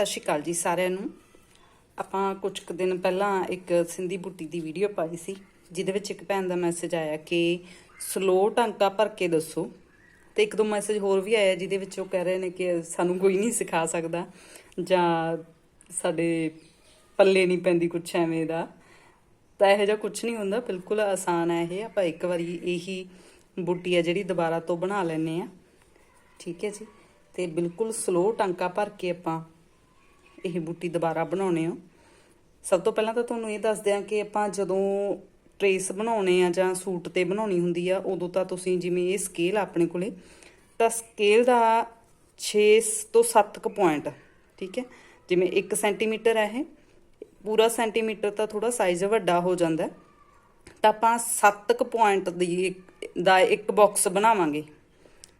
ਸਤਿ ਸ਼੍ਰੀ ਅਕਾਲ ਜੀ ਸਾਰਿਆਂ ਨੂੰ। ਆਪਾਂ ਕੁਝ ਕੁ ਦਿਨ ਪਹਿਲਾਂ ਇੱਕ ਸਿੰਧੀ ਬੁੱਟੀ ਦੀ ਵੀਡੀਓ ਪਾਈ ਸੀ, ਜਿਹਦੇ ਵਿੱਚ ਇੱਕ ਭੈਣ ਦਾ ਮੈਸੇਜ ਆਇਆ ਕਿ ਸਲੋ ਟਾਂਕਾ ਭਰ ਕੇ ਦੱਸੋ। ਤੇ ਇੱਕ ਦੋ ਮੈਸੇਜ ਹੋਰ ਵੀ ਆਇਆ ਜਿਹਦੇ ਵਿੱਚ ਉਹ ਕਹਿ ਰਹੇ ਨੇ ਕਿ ਸਾਨੂੰ ਕੋਈ ਨਹੀਂ ਸਿਖਾ ਸਕਦਾ, ਜਾਂ ਸਾਡੇ ਪੱਲੇ ਨਹੀਂ ਪੈਂਦੀ ਕੁਛ ਐਵੇਂ ਦਾ। ਤਾਂ ਇਹੋ ਜਿਹਾ ਕੁਝ ਨਹੀਂ ਹੁੰਦਾ, ਬਿਲਕੁਲ ਆਸਾਨ ਹੈ ਇਹ। ਆਪਾਂ ਇੱਕ ਵਾਰੀ ਇਹੀ ਬੁੱਟੀ ਆ ਜਿਹੜੀ ਦੁਬਾਰਾ ਤੋਂ ਬਣਾ ਲੈਨੇ ਆ। ਠੀਕ ਹੈ ਜੀ। ਤੇ ਬਿਲਕੁਲ ਸਲੋ ਟਾਂਕਾ ਭਰ ਕੇ ਆਪਾਂ ਇਹ ਬੂਟੀ ਦੁਬਾਰਾ ਬਣਾਉਣੇ ਹੋ ਸਭ ਤੋਂ ਪਹਿਲਾਂ ਤਾਂ ਤੁਹਾਨੂੰ ਇਹ ਦੱਸਦੇ ਆ ਕਿ ਆਪਾਂ ਜਦੋਂ ਟਰੇਸ ਬਣਾਉਣੇ ਆ ਜਾਂ ਸੂਟ ਤੇ ਬਣਾਉਣੀ ਹੁੰਦੀ ਆ, ਉਦੋਂ ਤਾਂ ਤੁਸੀਂ ਜਿਵੇਂ ਇਹ ਸਕੇਲ ਆ ਆਪਣੇ ਕੋਲੇ, ਤਾਂ ਸਕੇਲ ਦਾ 6 ਤੋਂ 7 ਕੁ ਪੁਆਇੰਟ ਠੀਕ ਹੈ? ਜਿਵੇਂ 1 ਸੈਂਟੀਮੀਟਰ ਹੈ ਇਹ, ਪੂਰਾ ਸੈਂਟੀਮੀਟਰ ਤਾਂ ਥੋੜਾ ਸਾਈਜ਼ ਵੱਡਾ ਹੋ ਜਾਂਦਾ ਤਾਂ ਆਪਾਂ 7 ਕੁ ਪੁਆਇੰਟ ਦੀ ਦਾ ਇੱਕ ਬਾਕਸ ਬਣਾਵਾਂਗੇ,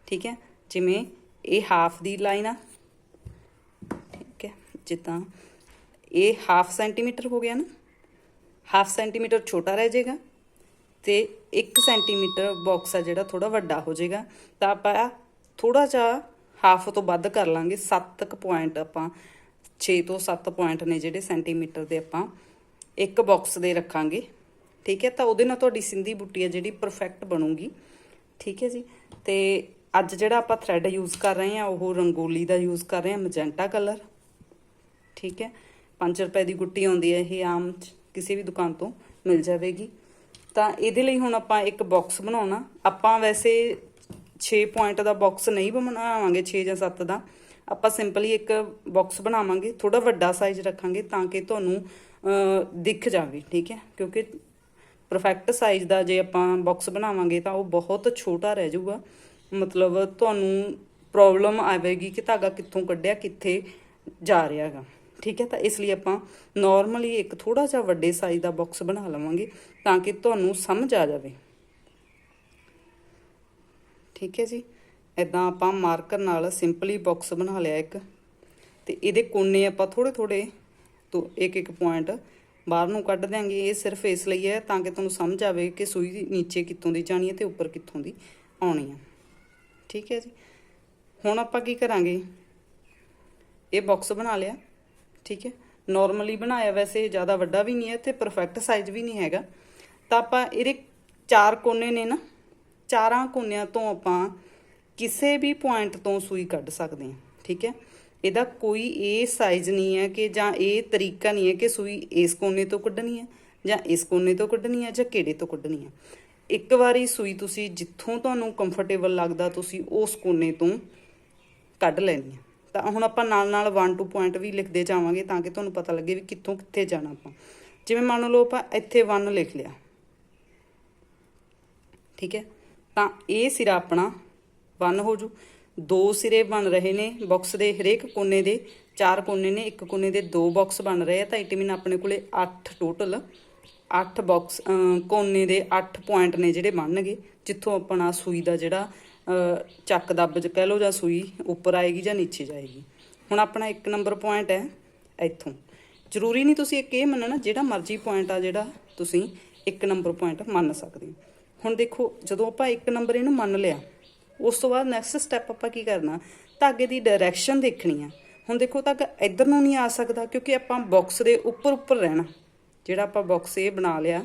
ਠੀਕ ਹੈ? ਜਿਵੇਂ ਇਹ ਹਾਫ ਦੀ ਲਾਈਨ ਆ ਜਿੱਦਾਂ ਇਹ ਹਾਫ ਸੈਂਟੀਮੀਟਰ ਹੋ ਗਿਆ ਨਾ ਹਾਫ ਸੈਂਟੀਮੀਟਰ ਛੋਟਾ ਰਹਿ ਜਾਏਗਾ ਤੇ 1 ਸੈਂਟੀਮੀਟਰ ਬਾਕਸ ਆ ਜਿਹੜਾ ਥੋੜਾ ਵੱਡਾ ਹੋ ਜਾਏਗਾ, ਤਾਂ ਆਪਾਂ ਥੋੜਾ ਜਿਹਾ ਹਾਫ ਤੋਂ ਵੱਧ ਕਰ ਲਾਂਗੇ 7 ਕੁ ਪੁਆਇੰਟ ਆਪਾਂ 6 ਤੋਂ 7 ਪੁਆਇੰਟ ਨੇ ਜਿਹੜੇ ਸੈਂਟੀਮੀਟਰ ਦੇ ਆਪਾਂ ਇੱਕ ਬਾਕਸ ਦੇ ਰੱਖਾਂਗੇ, ਠੀਕ ਹੈ? ਤਾਂ ਉਹਦੇ ਨਾਲ ਤੁਹਾਡੀ ਸਿੰਧੀ ਬੁੱਟੀ ਆ ਜਿਹੜੀ ਪਰਫੈਕਟ ਬਣੂਗੀ, ਠੀਕ ਹੈ ਜੀ? ਤੇ ਅੱਜ ਜਿਹੜਾ ਆਪਾਂ ਥ੍ਰੈਡ ਯੂਜ਼ ਕਰ ਰਹੇ ਹਾਂ, ਉਹ ਰੰਗੋਲੀ ਦਾ ਯੂਜ਼ ਕਰ ਰਹੇ ਹਾਂ ਮੈਜੈਂਟਾ ਕਲਰ ਠੀਕ ਹੈ? 5 ਰੁਪਏ ਦੀ ਗੁੱਟੀ ਆਉਂਦੀ ਹੈ ਇਹ ਆਮ ਚ- ਕਿਸੇ ਵੀ ਦੁਕਾਨ ਤੋਂ ਮਿਲ ਜਾਵੇਗੀ। ਤਾਂ ਇਹਦੇ ਲਈ ਹੁਣ ਆਪਾਂ ਇੱਕ ਬਾਕਸ ਬਣਾਉਣਾ। ਆਪਾਂ ਵੈਸੇ 6 ਪੁਆਇੰਟ ਦਾ ਬਾਕਸ ਨਹੀਂ ਬਣਾਵਾਂਗੇ 6 ਜਾਂ 7 ਦਾ। ਆਪਾਂ ਸਿੰਪਲੀ ਇੱਕ ਬਾਕਸ ਬਣਾਵਾਂਗੇ ਥੋੜਾ ਵੱਡਾ ਸਾਈਜ਼ ਰੱਖਾਂਗੇ ਤਾਂ ਕਿ ਤੁਹਾਨੂੰ ਅਹ, ਦਿਖ ਜਾਵੇ ਠੀਕ ਹੈ? ਕਿਉਂਕਿ ਪਰਫੈਕਟ ਸਾਈਜ਼ ਦਾ ਜੇ ਆਪਾਂ ਬਾਕਸ ਬਣਾਵਾਂਗੇ ਤਾਂ ਉਹ ਬਹੁਤ ਛੋਟਾ ਰਹਿ ਜਾਊਗਾ। ਮਤਲਬ ਤੁਹਾਨੂੰ ਪ੍ਰੋਬਲਮ ਆਵੇਗੀ ਕਿ ਧਾਗਾ ਕਿੱਥੋਂ ਕੱਢਿਆ ਕਿੱਥੇ ਜਾ ਰਿਹਾ ਹੈਗਾ। ਠੀਕ ਹੈ, ਤਾਂ ਇਸ ਲਈ ਆਪਾਂ ਨਾਰਮਲੀ ਇੱਕ ਥੋੜਾ ਜਿਹਾ ਵੱਡੇ ਸਾਈਜ਼ ਦਾ ਬਾਕਸ ਬਣਾ ਲਵਾਂਗੇ ਤਾਂ ਕਿ ਤੁਹਾਨੂੰ ਸਮਝ ਆ ਜਾਵੇ। ਠੀਕ ਹੈ ਜੀ ਇਦਾਂ ਆਪਾਂ ਮਾਰਕਰ ਨਾਲ ਸਿੰਪਲੀ ਬਾਕਸ ਬਣਾ ਲਿਆ ਇੱਕ। ਤੇ ਇਹਦੇ ਕੋਨੇ ਆਪਾਂ ਥੋੜੇ ਥੋੜੇ ਤੋਂ ਇੱਕ ਇੱਕ ਪੁਆਇੰਟ ਬਾਹਰ ਨੂੰ ਕੱਢ ਦਿਆਂਗੇ। ਇਹ ਸਿਰਫ ਇਸ ਲਈ ਹੈ ਤਾਂ ਕਿ ਤੁਹਾਨੂੰ ਸਮਝ ਆਵੇ ਕਿ ਸੂਈ ਦੀ ਨੀਚੇ ਕਿੱਥੋਂ ਦੀ ਜਾਣੀ ਹੈ ਤੇ ਉੱਪਰ ਕਿੱਥੋਂ ਦੀ ਆਉਣੀ ਹੈ। ਠੀਕ ਹੈ ਜੀ, ਹੁਣ ਆਪਾਂ ਕੀ ਕਰਾਂਗੇ? ਇਹ ਬਾਕਸ ਬਣਾ ਲਿਆ। ਠੀਕ ਹੈ? ਨਾਰਮਲੀ ਬਣਾਇਆ ਵੈਸੇ ਜ਼ਿਆਦਾ ਵੱਡਾ ਵੀ ਨਹੀਂ ਹੈ ਤੇ ਪਰਫੈਕਟ ਸਾਈਜ਼ ਵੀ ਨਹੀਂ ਹੈਗਾ। ਤਾਂ ਆਪਾਂ ਇਹਦੇ ਚਾਰ ਕੋਨੇ ਨੇ ਨਾ, ਚਾਰਾਂ ਕੋਨਿਆਂ ਤੋਂ ਆਪਾਂ ਕਿਸੇ ਵੀ ਪੁਆਇੰਟ ਤੋਂ ਸੂਈ ਕੱਢ ਸਕਦੇ ਹਾਂ, ਠੀਕ ਹੈ? ਇਹਦਾ ਕੋਈ ਇਹ ਸਾਈਜ਼ ਨਹੀਂ ਹੈ ਕਿ ਜਾਂ ਇਹ ਤਰੀਕਾ ਨਹੀਂ ਹੈ ਕਿ ਸੂਈ ਇਸ ਕੋਨੇ ਤੋਂ ਕੱਢਣੀ ਹੈ ਜਾਂ ਇਸ ਕੋਨੇ ਤੋਂ ਕੱਢਣੀ ਹੈ ਜਾਂ ਕਿਹੜੇ ਤੋਂ ਕੱਢਣੀ ਹੈ। ਇੱਕ ਵਾਰੀ ਸੂਈ ਤੁਸੀਂ ਜਿੱਥੋਂ ਤੁਹਾਨੂੰ ਕੰਫਰਟੇਬਲ ਲੱਗਦਾ ਤੁਸੀਂ ਉਸ ਕੋਨੇ ਤੋਂ ਕੱਢ ਲੈਣੀ ਹੈ। ਤਾਂ ਹੁਣ ਆਪਾਂ ਨਾਲ ਨਾਲ 1 2 ਪੁਆਇੰਟ ਵੀ ਲਿਖਦੇ ਜਾਵਾਂਗੇ ਤਾਂ ਕਿ ਤੁਹਾਨੂੰ ਪਤਾ ਲੱਗੇ ਵੀ ਕਿੱਥੋਂ ਕਿੱਥੇ ਜਾਣਾ ਆਪਾਂ। ਜਿਵੇਂ ਮੰਨ ਲਓ ਆਪਾਂ ਇੱਥੇ 1 ਲਿਖ ਲਿਆ। ਠੀਕ ਹੈ? ਤਾਂ ਇਹ ਸਿਰਾ ਆਪਣਾ 1 ਹੋ ਜੂ। ਦੋ ਸਿਰੇ ਬਣ ਰਹੇ ਨੇ ਬਾਕਸ ਦੇ ਹਰੇਕ ਕੋਨੇ ਦੇ। ਚਾਰ ਕੋਨੇ ਨੇ, ਇੱਕ ਕੋਨੇ ਦੇ ਦੋ ਬਾਕਸ ਬਣ ਰਹੇ ਆ। ਤਾਂ ਇਟ ਮੀਨ ਆਪਣੇ ਕੋਲੇ 8 ਟੋਟਲ 8 ਬਾਕਸ ਕੋਨੇ ਦੇ 8 ਪੁਆਇੰਟ ਨੇ ਜਿਹੜੇ ਬਣਨਗੇ, ਜਿੱਥੋਂ ਆਪਣਾ ਸੂਈ ਦਾ ਜਿਹੜਾ ਚੱਕ ਦੱਬ ਚ ਕਹਿ ਲਓ ਜਾਂ ਸੂਈ ਉੱਪਰ ਆਏਗੀ ਜਾਂ ਨੀਚੇ ਜਾਏਗੀ। ਹੁਣ ਆਪਣਾ ਇੱਕ ਨੰਬਰ ਪੁਆਇੰਟ ਹੈ ਇੱਥੋਂ। ਜ਼ਰੂਰੀ ਨਹੀਂ ਤੁਸੀਂ ਇੱਕ ਇਹ ਮੰਨਣਾ, ਜਿਹੜਾ ਮਰਜ਼ੀ ਪੁਆਇੰਟ ਆ ਜਿਹੜਾ ਤੁਸੀਂ ਇੱਕ ਨੰਬਰ ਪੁਆਇੰਟ ਮੰਨ ਸਕਦੇ ਹੋ। ਹੁਣ ਦੇਖੋ, ਜਦੋਂ ਆਪਾਂ ਇੱਕ ਨੰਬਰ ਇਹਨੂੰ ਮੰਨ ਲਿਆ, ਉਸ ਤੋਂ ਬਾਅਦ ਨੈਕਸਟ ਸਟੈਪ ਆਪਾਂ ਕੀ ਕਰਨਾ? ਧਾਗੇ ਦੀ ਡਾਇਰੈਕਸ਼ਨ ਦੇਖਣੀ ਆ। ਹੁਣ ਦੇਖੋ, ਧਾਗਾ ਇੱਧਰ ਨੂੰ ਨਹੀਂ ਆ ਸਕਦਾ, ਕਿਉਂਕਿ ਆਪਾਂ ਬਾਕਸ ਦੇ ਉੱਪਰ ਉੱਪਰ ਰਹਿਣਾ। ਜਿਹੜਾ ਆਪਾਂ ਬਾਕਸ ਇਹ ਬਣਾ ਲਿਆ,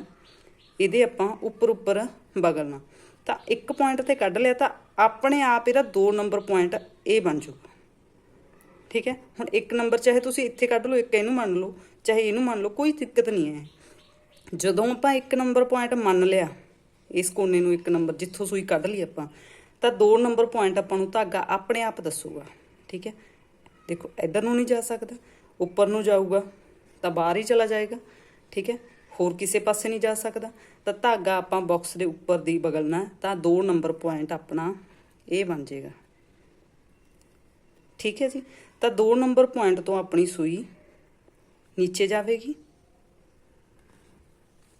ਇਹਦੇ ਆਪਾਂ ਉੱਪਰ ਉੱਪਰ ਬਗਲਣਾ। ਤਾਂ ਇੱਕ ਪੁਆਇੰਟ ਤੇ ਕੱਢ ਲਿਆ ਤਾਂ ਆਪਣੇ ਆਪ ਇਹਦਾ 2 ਨੰਬਰ ਪੁਆਇੰਟ ਇਹ ਬਣ ਜਾਊਗਾ ਠੀਕ ਹੈ? ਹੁਣ ਇੱਕ ਨੰਬਰ ਚਾਹੇ ਤੁਸੀਂ ਇੱਥੇ ਕੱਢ ਲਓ, ਇੱਕ ਇਹਨੂੰ ਮੰਨ ਲਓ, ਚਾਹੇ ਇਹਨੂੰ ਮੰਨ ਲਓ, ਕੋਈ ਦਿੱਕਤ ਨਹੀਂ ਹੈ। ਜਦੋਂ ਆਪਾਂ ਇੱਕ ਨੰਬਰ ਪੁਆਇੰਟ ਮੰਨ ਲਿਆ, ਇਸ ਕੋਨੇ ਨੂੰ ਇੱਕ ਨੰਬਰ ਜਿੱਥੋਂ ਸੂਈ ਕੱਢ ਲਈ ਆਪਾਂ, ਤਾਂ ਦੋ ਨੰਬਰ ਪੁਆਇੰਟ ਆਪਾਂ ਨੂੰ ਧਾਗਾ ਆਪਣੇ ਆਪ ਦੱਸੂਗਾ। ਠੀਕ ਹੈ? ਦੇਖੋ, ਇੱਧਰ ਨੂੰ ਨਹੀਂ ਜਾ ਸਕਦਾ, ਉੱਪਰ ਨੂੰ ਜਾਊਗਾ, ਤਾਂ ਬਾਹਰ ਹੀ ਚਲਾ ਜਾਏਗਾ। ਠੀਕ ਹੈ? ਹੋਰ ਕਿਸੇ ਪਾਸੇ ਨਹੀਂ ਜਾ ਸਕਦਾ, ਤਾਂ ਧਾਗਾ ਆਪਾਂ ਬਾਕਸ ਦੇ ਉੱਪਰ ਦੀ ਬਗਲਣਾ ਤਾਂ ਦੋ ਨੰਬਰ ਪੁਆਇੰਟ ਆਪਣਾ ਇਹ ਬਣ ਜਾਏਗਾ। ਠੀਕ ਹੈ ਜੀ? ਤਾਂ ਦੋ ਨੰਬਰ ਪੁਆਇੰਟ ਤੋਂ ਆਪਣੀ ਸੂਈ ਨੀਚੇ ਜਾਵੇਗੀ।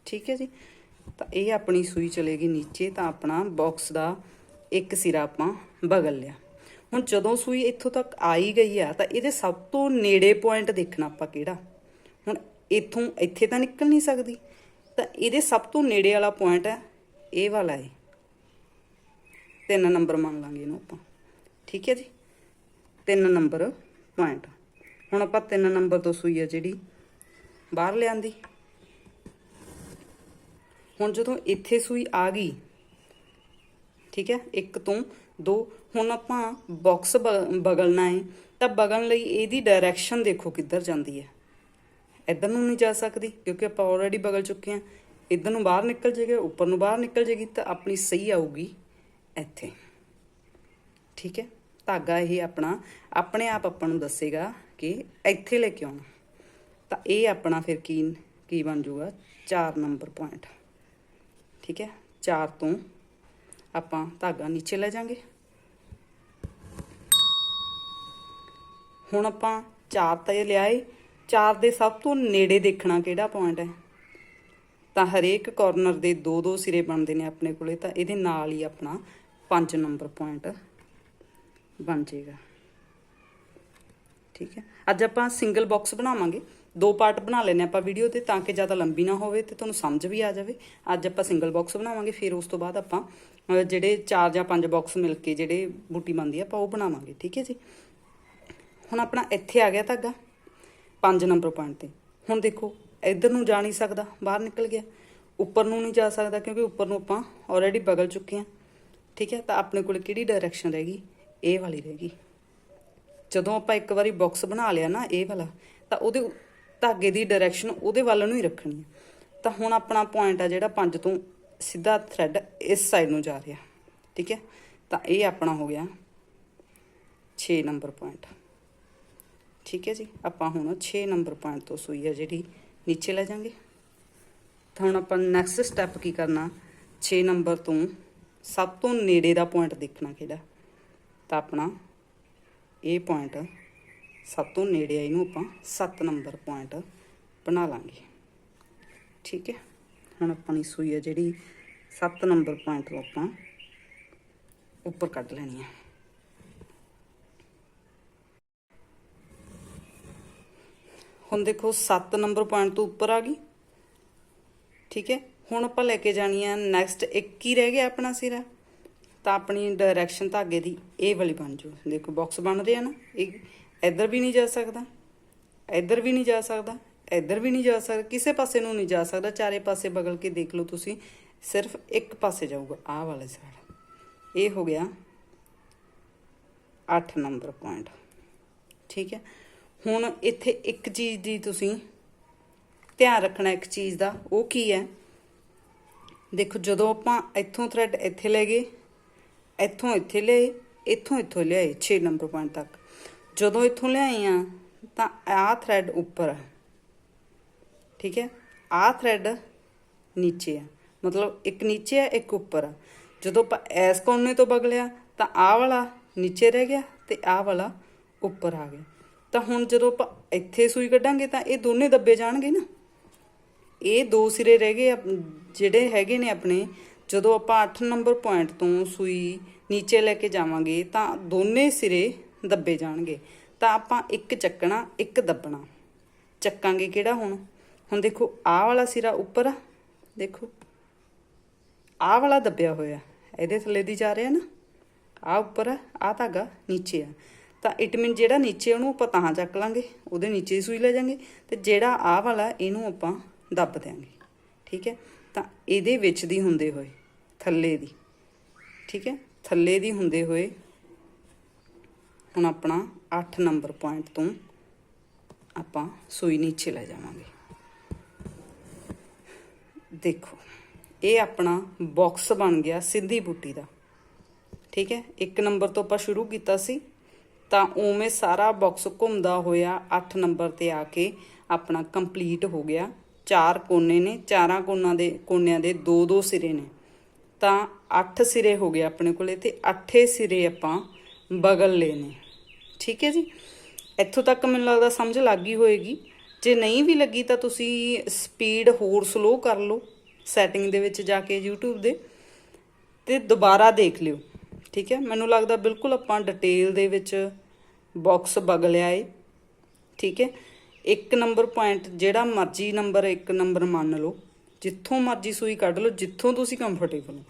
ਠੀਕ ਹੈ ਜੀ? ਤਾਂ ਇਹ ਆਪਣੀ ਸੂਈ ਚਲੇਗੀ ਨੀਚੇ, ਤਾਂ ਆਪਣਾ ਬਾਕਸ ਦਾ ਇੱਕ ਸਿਰਾ ਆਪਾਂ ਬਗਲ ਲਿਆ। ਹੁਣ ਜਦੋਂ ਸੂਈ ਇੱਥੋਂ ਤੱਕ ਆਈ ਗਈ ਆ, ਤਾਂ ਇਹਦੇ ਸਭ ਤੋਂ ਨੇੜੇ ਪੁਆਇੰਟ ਦੇਖਣਾ ਆਪਾਂ ਕਿਹੜਾ? ਹੁਣ ਇੱਥੋਂ, ਇੱਥੇ ਤਾਂ ਨਿਕਲ ਨਹੀਂ ਸਕਦੀ। ਤਾਂ ਇਹਦੇ ਸਭ ਤੋਂ ਨੇੜੇ ਵਾਲਾ ਪੁਆਇੰਟ ਹੈ, ਇਹ ਵਾਲਾ ਹੈ। ਤਿੰਨ ਨੰਬਰ ਮੰਨ ਲਾਂਗੇ ਇਹਨੂੰ ਆਪਾਂ। ਠੀਕ ਹੈ ਜੀ? ਤਿੰਨ ਨੰਬਰ ਪੁਆਇੰਟ ਹੁਣ ਆਪਾਂ 3 ਨੰਬਰ ਤੋਂ ਸੂਈ ਆ ਜਿਹੜੀ, ਬਾਹਰ ਲਿਆਂਦੀ। ਹੁਣ ਜਦੋਂ ਇੱਥੇ ਸੂਈ ਆ ਗਈ, ਠੀਕ ਹੈ? ਇੱਕ ਤੋਂ ਦੋ, ਹੁਣ ਆਪਾਂ ਬਾਕਸ ਬਗਲਣਾ ਹੈ। ਤਾਂ ਬਗਲਣ ਲਈ ਇਹਦੀ ਡਾਇਰੈਕਸ਼ਨ ਦੇਖੋ ਕਿੱਧਰ ਜਾਂਦੀ ਹੈ। ਇੱਧਰ ਨੂੰ ਨਹੀਂ ਜਾ ਸਕਦੀ, ਕਿਉਂਕਿ ਆਪਾਂ ਆਲਰੇਡੀ ਬਗਲ ਚੁੱਕੇ ਹਾਂ। ਇੱਧਰ ਨੂੰ ਬਾਹਰ ਨਿਕਲ ਜੇਗੇ, ਉੱਪਰ ਨੂੰ ਬਾਹਰ ਨਿਕਲ ਜੇਗੀ, ਤਾਂ ਆਪਣੀ ਸਹੀ ਆਊਗੀ। ਇੱਥੇ। ਠੀਕ ਹੈ? ਧਾਗਾ ਇਹ ਆਪਣਾ, ਆਪਣੇ ਆਪ ਆਪਾਂ ਨੂੰ ਦੱਸੇਗਾ ਕਿ ਇੱਥੇ ਲੈ ਕੇ ਆਉਣਾ। ਤਾਂ ਇਹ ਆਪਣਾ ਫਿਰ ਕੀ ਕੀ ਬਣ ਜਾਊਗਾ? 4 ਨੰਬਰ ਪੁਆਇੰਟ ਠੀਕ ਹੈ? 4 ਤੋਂ ਆਪਾਂ ਧਾਗਾ ਨੀਚੇ ਲੈ ਜਾਾਂਗੇ ਹੁਣ ਆਪਾਂ 4 ਤੇ ਲਿਆਏ। 4 ਦੇ ਸਭ ਤੋਂ ਨੇੜੇ ਦੇਖਣਾ ਕਿਹੜਾ ਪੁਆਇੰਟ ਹੈ? ਤਾਂ ਹਰੇਕ ਕਾਰਨਰ ਦੇ ਦੋ ਦੋ ਸਿਰੇ ਬਣਦੇ ਨੇ ਆਪਣੇ ਕੋਲੇ, ਤਾਂ ਇਹਦੇ ਨਾਲ ਹੀ ਆਪਣਾ 5 ਨੰਬਰ ਪੁਆਇੰਟ ਬਣ ਜਾਏਗਾ। ਠੀਕ ਹੈ। ਅੱਜ ਆਪਾਂ ਸਿੰਗਲ ਬਾਕਸ ਬਣਾਵਾਂਗੇ। ਦੋ ਪਾਰਟ ਬਣਾ ਲੈਨੇ ਆਪਾਂ ਵੀਡੀਓ ਤੇ, ਤਾਂ ਕਿ ਜ਼ਿਆਦਾ ਲੰਬੀ ਨਾ ਹੋਵੇ ਤੇ ਤੁਹਾਨੂੰ ਸਮਝ ਵੀ ਆ ਜਾਵੇ। ਅੱਜ ਆਪਾਂ ਸਿੰਗਲ ਬਾਕਸ ਬਣਾਵਾਂਗੇ, ਫਿਰ ਉਸ ਤੋਂ ਬਾਅਦ ਆਪਾਂ ਜਿਹੜੇ ਚਾਰ ਜਾਂ ਪੰਜ ਬਾਕਸ ਮਿਲ ਕੇ ਜਿਹੜੇ ਬੂਟੀ ਬਣਦੀ ਆ, ਆਪਾਂ ਉਹ ਬਣਾਵਾਂਗੇ। ਠੀਕ ਹੈ ਜੀ? ਹੁਣ ਆਪਣਾ ਇੱਥੇ ਆ ਗਿਆ ਧਾਗਾ। 5 ਨੰਬਰ ਪੁਆਇੰਟ ਤੇ। ਹੁਣ ਦੇਖੋ, ਇੱਧਰ ਨੂੰ ਜਾ ਨਹੀਂ ਸਕਦਾ, ਬਾਹਰ ਨਿਕਲ ਗਿਆ। ਉੱਪਰ ਨੂੰ ਨਹੀਂ ਜਾ ਸਕਦਾ, ਕਿਉਂਕਿ ਉੱਪਰ ਨੂੰ ਆਪਾਂ ਆਲਰੇਡੀ ਬਗਲ ਚੁੱਕੇ ਹਾਂ। ਠੀਕ ਹੈ, ਤਾਂ ਆਪਣੇ ਕੋਲ ਕਿਹੜੀ ਡਾਇਰੈਕਸ਼ਨ ਰਹਿ ਗਈ? ਇਹ ਵਾਲੀ ਰਹਿ ਗਈ। ਜਦੋਂ ਆਪਾਂ ਇੱਕ ਵਾਰੀ ਬਾਕਸ ਬਣਾ ਲਿਆ ਨਾ, ਇਹ ਵਾਲਾ, ਤਾਂ ਉਹਦੇ ਧਾਗੇ ਦੀ ਡਾਇਰੈਕਸ਼ਨ ਉਹਦੇ ਵੱਲ ਨੂੰ ਹੀ ਰੱਖਣੀ ਹੈ। ਤਾਂ ਹੁਣ ਆਪਣਾ ਪੁਆਇੰਟ ਆ ਜਿਹੜਾ 5 ਤੋਂ ਸਿੱਧਾ ਥ੍ਰੈਡ ਇਸ ਸਾਈਡ ਨੂੰ ਜਾ ਰਿਹਾ। ਠੀਕ ਹੈ, ਤਾਂ ਇਹ ਆਪਣਾ ਹੋ ਗਿਆ 6 ਨੰਬਰ ਪੁਆਇੰਟ ਠੀਕ ਹੈ ਜੀ, ਆਪਾਂ ਹੁਣ 6 ਨੰਬਰ ਪੁਆਇੰਟ ਤੋਂ ਸੂਈ ਆ ਜਿਹੜੀ, ਨੀਚੇ ਲੈ ਜਾਾਂਗੇ। ਤਾਂ ਹੁਣ ਆਪਾਂ ਨੈਕਸਟ ਸਟੈਪ ਕੀ ਕਰਨਾ? 6 ਨੰਬਰ ਤੋਂ ਸਭ ਤੋਂ ਨੇੜੇ ਦਾ ਪੁਆਇੰਟ ਦੇਖਣਾ ਕਿਹੜਾ? ਤਾਂ ਆਪਣਾ ਇਹ ਪੁਆਇੰਟ ਸਭ ਤੋਂ ਨੇੜੇ ਆ, ਇਹਨੂੰ ਆਪਾਂ 7 ਨੰਬਰ ਪੁਆਇੰਟ ਬਣਾ ਲਾਂਗੇ। ਠੀਕ ਹੈ? ਹੁਣ ਆਪਣੀ ਸੂਈ ਆ ਜਿਹੜੀ 7 ਨੰਬਰ ਪੁਆਇੰਟ ਤੋਂ ਆਪਾਂ ਉੱਪਰ ਕੱਢ ਲੈਣੀ ਹੈ ਹੁਣ ਦੇਖੋ 7 ਨੰਬਰ ਪੁਆਇੰਟ ਤੋਂ ਉੱਪਰ ਆ ਗਈ। ਠੀਕ ਹੈ? ਹੁਣ ਆਪਾਂ ਲੈ ਕੇ ਜਾਣੀ ਆ ਨੈਕਸਟ ਇੱਕ ਹੀ ਰਹਿ ਗਿਆ ਆਪਣਾ ਸਿਰਾ। ਤਾਂ ਆਪਣੀ ਡਾਇਰੈਕਸ਼ਨ ਧਾਗੇ ਦੀ ਇਹ ਵਾਲੀ ਬਣ ਜੂ ਦੇਖੋ ਬਾਕਸ ਬਣ ਰਿਹਾ ਨਾ, ਇਹ ਇੱਧਰ ਵੀ ਨਹੀਂ ਜਾ ਸਕਦਾ, ਇੱਧਰ ਵੀ ਨਹੀਂ ਜਾ ਸਕਦਾ, ਇੱਧਰ ਵੀ ਨਹੀਂ ਜਾ ਸਕਦਾ, ਕਿਸੇ ਪਾਸੇ ਨੂੰ ਨਹੀਂ ਜਾ ਸਕਦਾ, ਚਾਰੇ ਪਾਸੇ ਬਗਲ ਕੇ ਦੇਖ ਲਓ ਤੁਸੀਂ, ਸਿਰਫ ਇੱਕ ਪਾਸੇ ਜਾਊਗਾ, ਆਹ ਵਾਲੇ ਸਾਈਡ ਇਹ ਹੋ ਗਿਆ 8 ਨੰਬਰ ਪੁਆਇੰਟ ਠੀਕ ਹੈ? ਹੁਣ ਇੱਥੇ ਇੱਕ ਚੀਜ਼ ਦੀ ਤੁਸੀਂ ਧਿਆਨ ਰੱਖਣਾ ਇੱਕ ਚੀਜ਼ ਦਾ, ਉਹ ਕੀ ਹੈ? ਦੇਖੋ, ਜਦੋਂ ਆਪਾਂ ਇੱਥੋਂ ਥਰੈਡ ਇੱਥੇ ਲੈ ਗਏ, ਇੱਥੋਂ ਇੱਥੇ ਲਿਆਏ ਇੱਥੋਂ ਇੱਥੋਂ ਲਿਆਏ 6 ਨੰਬਰ ਪੁਆਇੰਟ ਤੱਕ। ਜਦੋਂ ਇੱਥੋਂ ਲਿਆਏ ਆ, ਤਾਂ ਆਹ ਥਰੈਡ ਉੱਪਰ ਆ। ਠੀਕ ਹੈ? ਆਹ ਥਰੈਡ ਨੀਚੇ ਆ। ਮਤਲਬ ਇੱਕ ਨੀਚੇ ਆ, ਇੱਕ ਉੱਪਰ ਆ। ਜਦੋਂ ਆਪਾਂ ਇਸ ਕੋਨੇ ਤੋਂ ਬਗਲਿਆ ਤਾਂ ਆਹ ਵਾਲਾ ਨੀਚੇ ਰਹਿ ਗਿਆ ਤੇ ਆਹ ਵਾਲਾ ਉੱਪਰ ਆ ਗਿਆ। ਤਾਂ ਹੁਣ ਜਦੋਂ ਆਪਾਂ ਇੱਥੇ ਸੂਈ ਕੱਢਾਂਗੇ, ਤਾਂ ਇਹ ਦੋਨੇ ਦੱਬੇ ਜਾਣਗੇ ਨਾ। ਇਹ ਦੋ ਸਿਰੇ ਰਹਿ ਗਏ ਜਿਹੜੇ ਹੈਗੇ ਨੇ ਆਪਣੇ, ਜਦੋਂ ਆਪਾਂ 8 ਨੰਬਰ ਪੁਆਇੰਟ ਤੋਂ ਸੂਈ ਨੀਚੇ ਲੈ ਕੇ ਜਾਵਾਂਗੇ ਤਾਂ ਦੋਨੇ ਸਿਰੇ ਦੱਬੇ ਜਾਣਗੇ। ਤਾਂ ਆਪਾਂ ਇੱਕ ਚੱਕਣਾ, ਇੱਕ ਦੱਬਣਾ। ਚੱਕਾਂਗੇ ਕਿਹੜਾ ਹੁਣ? ਹੁਣ ਦੇਖੋ, ਆਹ ਵਾਲਾ ਸਿਰਾ ਉੱਪਰ ਆ, ਦੇਖੋ। ਆਹ ਵਾਲਾ ਦੱਬਿਆ ਹੋਇਆ, ਇਹਦੇ ਥੱਲੇ ਦੀ ਜਾ ਰਿਹਾ ਨਾ। ਆਹ ਉੱਪਰ ਆ, ਆਹ ਧਾਗਾ ਨੀਚੇ ਆ। ਤਾਂ ਇਟ ਮੀਨ ਜਿਹੜਾ ਨੀਚੇ ਉਹਨੂੰ ਆਪਾਂ ਤਾਂ ਚੱਕ ਲਾਂਗੇ, ਉਹਦੇ ਨੀਚੇ ਹੀ ਸੂਈ ਲੈ ਜਾਾਂਗੇ। ਤੇ ਜਿਹੜਾ ਆਹ ਵਾਲਾ, ਇਹਨੂੰ ਆਪਾਂ ਦੱਬ ਦਿਆਂਗੇ। ਠੀਕ ਹੈ? ਤਾਂ ਇਹਦੇ ਵਿੱਚ ਦੀ ਹੁੰਦੇ ਹੋਏ, ਥੱਲੇ ਦੀ। ਠੀਕ ਹੈ? ਥੱਲੇ ਦੀ ਹੁੰਦੇ ਹੋਏ ਹੁਣ ਆਪਣਾ 8 ਨੰਬਰ ਪੁਆਇੰਟ ਤੋਂ ਆਪਾਂ ਸੂਈ ਨੀਚੇ ਲੈ ਜਾਵਾਂਗੇ। ਦੇਖੋ, ਇਹ ਆਪਣਾ ਬਾਕਸ ਬਣ ਗਿਆ ਸਿੱਧੀ ਬੂਟੀ ਦਾ। ਠੀਕ ਹੈ? ਇੱਕ ਨੰਬਰ ਤੋਂ ਆਪਾਂ ਸ਼ੁਰੂ ਕੀਤਾ ਸੀ। ਤਾਂ ਉਵੇਂ ਸਾਰਾ ਬਾਕਸ ਘੁੰਮਦਾ ਹੋਇਆ 8 ਨੰਬਰ ਤੇ ਆ ਕੇ ਆਪਣਾ ਕੰਪਲੀਟ ਹੋ ਗਿਆ। ਚਾਰ ਕੋਨੇ ਨੇ, ਚਾਰਾਂ ਕੋਨਾਂ ਦੇ, ਕੋਨਿਆਂ ਦੇ ਦੋ ਦੋ ਸਿਰੇ ਨੇ। ਤਾਂ 8 ਸਿਰੇ ਹੋ ਗਏ ਆਪਣੇ ਕੋਲੇ ਤੇ 8 ਸਿਰੇ ਆਪਾਂ ਬਗਲ ਲਏ ਨੇ। ਠੀਕ ਹੈ ਜੀ? ਇੱਥੋਂ ਤੱਕ ਮੈਨੂੰ ਲੱਗਦਾ ਸਮਝ ਲੱਗ ਗਈ ਹੋਏਗੀ। ਜੇ ਨਹੀਂ ਵੀ ਲੱਗੀ ਤਾਂ ਤੁਸੀਂ ਸਪੀਡ ਹੋਰ ਸਲੋ ਕਰ ਲਓ ਸੈਟਿੰਗ ਦੇ ਵਿੱਚ ਜਾ ਕੇ YouTube ਦੇ ਤੇ ਦੁਬਾਰਾ ਦੇਖ ਲਿਓ। ਠੀਕ ਹੈ? ਮੈਨੂੰ ਲੱਗਦਾ ਬਿਲਕੁਲ ਆਪਾਂ ਡਿਟੇਲ ਦੇ ਵਿੱਚ ਬਾਕਸ ਬਗਲਿਆ ਏ। ਠੀਕ ਹੈ? ਇੱਕ ਨੰਬਰ ਪੁਆਇੰਟ ਜਿਹੜਾ ਮਰਜ਼ੀ ਨੰਬਰ ਇੱਕ ਨੰਬਰ ਮੰਨ ਲਓ, ਜਿੱਥੋਂ ਮਰਜ਼ੀ ਸੂਈ ਕੱਢ ਲਓ, ਜਿੱਥੋਂ ਤੁਸੀਂ ਕੰਫਰਟੇਬਲ ਹੋ।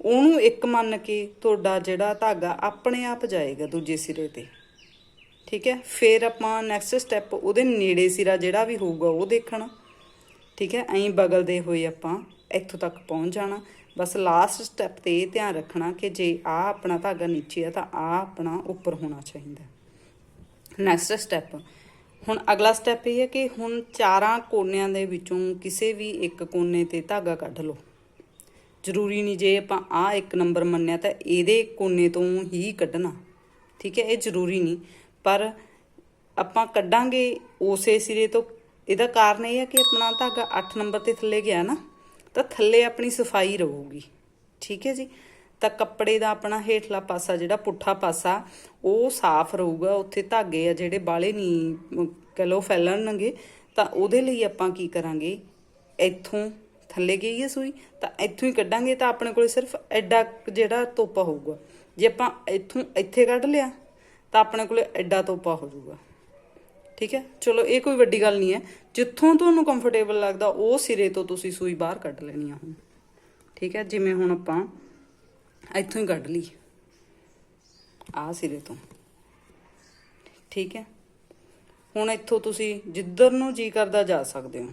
ਉਹਨੂੰ ਇੱਕ ਮੰਨ ਕੇ ਤੁਹਾਡਾ ਜਿਹੜਾ ਧਾਗਾ ਆਪਣੇ ਆਪ ਜਾਏਗਾ ਦੂਜੇ ਸਿਰੇ ਤੇ। ਠੀਕ ਹੈ? ਫਿਰ ਆਪਾਂ ਨੈਕਸਟ ਸਟੈਪ ਉਹਦੇ ਨੇੜੇ ਸਿਰਾ ਜਿਹੜਾ ਵੀ ਹੋਊਗਾ ਉਹ ਦੇਖਣਾ। ਠੀਕ ਹੈ? ਐਂ ਬਗਲਦੇ ਹੋਏ ਆਪਾਂ ਇੱਥੋਂ ਤੱਕ ਪਹੁੰਚ ਜਾਣਾ। ਬਸ ਲਾਸਟ ਸਟੈਪ ਤੇ ਇਹ ਧਿਆਨ ਰੱਖਣਾ ਕਿ ਜੇ ਆ ਆਪਣਾ ਧਾਗਾ ਨੀਚੇ ਆ ਤਾਂ ਆ ਆਪਣਾ ਉੱਪਰ ਹੋਣਾ ਚਾਹੀਦਾ। ਨੈਕਸਟ ਸਟੈਪ ਹੁਣ ਅਗਲਾ ਸਟੈਪ ਇਹ ਹੈ ਕਿ ਹੁਣ ਚਾਰਾਂ ਕੋਨਿਆਂ ਦੇ ਵਿੱਚੋਂ ਕਿਸੇ ਵੀ ਇੱਕ ਕੋਨੇ ਤੇ ਧਾਗਾ ਕੱਢ ਲਓ। ਜ਼ਰੂਰੀ ਨਹੀਂ ਜੇ ਆਪਾਂ ਆ ਇੱਕ ਨੰਬਰ ਮੰਨਿਆ ਤਾਂ ਇਹਦੇ ਕੋਨੇ ਤੋਂ ਹੀ ਕੱਢਣਾ, ਠੀਕ ਹੈ? ਇਹ ਜ਼ਰੂਰੀ ਨਹੀਂ। ਪਰ ਆਪਾਂ ਕੱਢਾਂਗੇ ਉਸੇ ਸਿਰੇ ਤੋਂ। ਇਹਦਾ ਕਾਰਨ ਇਹ ਹੈ ਕਿ ਆਪਣਾ ਧਾਗਾ 8 ਨੰਬਰ ਤੇ ਥੱਲੇ ਗਿਆ ਨਾ, ਤਾਂ ਥੱਲੇ ਆਪਣੀ ਸਫ਼ਾਈ ਰਹੂਗੀ। ਠੀਕ ਹੈ ਜੀ? ਤਾਂ ਕੱਪੜੇ ਦਾ ਆਪਣਾ ਹੇਠਲਾ ਪਾਸਾ ਜਿਹੜਾ ਪੁੱਠਾ ਪਾਸਾ, ਉਹ ਸਾਫ਼ ਰਹੂਗਾ, ਉੱਥੇ ਧਾਗੇ ਆ ਜਿਹੜੇ ਬਾਲੇ ਨਹੀਂ ਕਹ ਲਓ ਫੈਲਣਗੇ, ਤਾਂ ਉਹਦੇ ਲਈ ਆਪਾਂ ਕੀ ਕਰਾਂਗੇ? ਇੱਥੋਂ ਥੱਲੇ ਗਈ ਹੈ ਸੂਈ, ਤਾਂ ਇੱਥੋਂ ਹੀ ਕੱਢਾਂਗੇ, ਤਾਂ ਆਪਣੇ ਕੋਲੇ ਸਿਰਫ ਐਡਾ ਜਿਹੜਾ ਤੋਪਾ ਹੋਊਗਾ। ਜੇ ਆਪਾਂ ਇੱਥੋਂ, ਇੱਥੇ ਕੱਢ ਲਿਆ, ਤਾਂ ਆਪਣੇ ਕੋਲੇ ਐਡਾ ਤੋਪਾ ਹੋ ਜਾਊਗਾ। ਠੀਕ ਹੈ? ਚਲੋ, ਇਹ ਕੋਈ ਵੱਡੀ ਗੱਲ ਨਹੀਂ ਹੈ। ਜਿੱਥੋਂ ਤੁਹਾਨੂੰ ਕੰਫਰਟੇਬਲ ਲੱਗਦਾ, ਉਹ ਸਿਰੇ ਤੋਂ ਤੁਸੀਂ ਸੂਈ ਬਾਹਰ ਕੱਢ ਲੈਣੀ ਆ ਹੁਣ। ਠੀਕ ਹੈ? ਜਿਵੇਂ ਹੁਣ ਆਪਾਂ ਇੱਥੋਂ ਹੀ ਕੱਢ ਲਈ। ਆ ਸਿਰੇ ਤੋਂ। ਠੀਕ ਹੈ? ਹੁਣ ਇੱਥੋਂ ਤੁਸੀਂ ਜਿੱਧਰ ਨੂੰ ਜੀ ਕਰਦਾ ਜਾ ਸਕਦੇ ਹੋ।